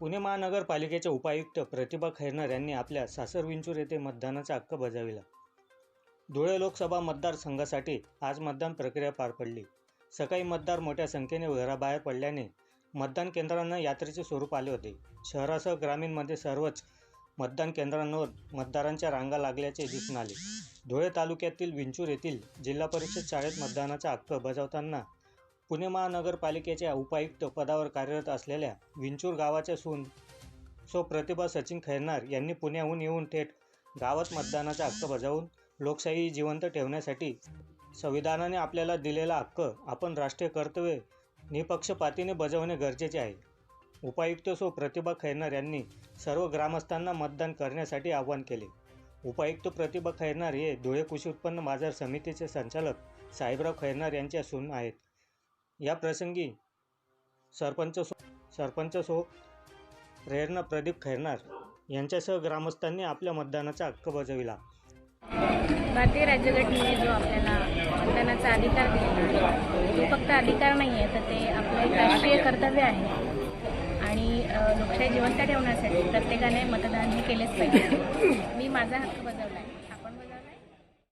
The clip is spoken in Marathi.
पुणे महानगरपालिकेचे उपायुक्त प्रतिभा खैरनार यांनी आपल्या सासर विंचूर येथे मतदानाचा हक्क बजाविला. धुळे लोकसभा मतदारसंघासाठी आज मतदान प्रक्रिया पार पडली. सकाळी मतदार मोठ्या संख्येने घराबाहेर पडल्याने मतदान केंद्रांना यात्रेचे स्वरूप आले होते. शहरासह ग्रामीणमध्ये सर्वच मतदान केंद्रांवर मतदारांच्या रांगा लागल्याचे दिसून आले. धुळे तालुक्यातील विंचूर येथील जिल्हा परिषद शाळेत मतदानाचा हक्क बजावताना पुणे महानगरपालिकेच्या उपायुक्त पदावर कार्यरत असलेल्या विंचूर गावाच्या सून सो प्रतिभा सचिन खैरनार यांनी पुण्याहून येऊन थेट गावात मतदानाचा हक्क बजावून लोकशाही जिवंत ठेवण्यासाठी संविधानाने आपल्याला दिलेला हक्क आपण राष्ट्रीय कर्तव्य निपक्षपातीने बजावणे गरजेचे आहे. उपायुक्त सो प्रतिभा खैरनार यांनी सर्व ग्रामस्थांना मतदान करण्यासाठी आवाहन केले. उपायुक्त प्रतिभा खैरनार हे धुळे कृषी उत्पन्न बाजार समितीचे संचालक साहेबराव खैरनार यांच्या सून आहेत. या प्रसंगी सरपंच सो सरपंच सो प्रेरणा प्रदीप खैरनार यांच्यासह ग्रामस्थांनी आपल्या मतदानाचा हक्क बजाविला. भारतीय राज्यघटनेने जो आपल्याला मतदानाचा अधिकार दिलेला आहे तो फक्त अधिकार नाही आहे तर ते आपलं एक राष्ट्रीय कर्तव्य आहे. आणि लोकशाही जिवंत ठेवण्यासाठी प्रत्येकाने मतदान हे केलेच पाहिजे. मी माझा हक्क बजावला आहे.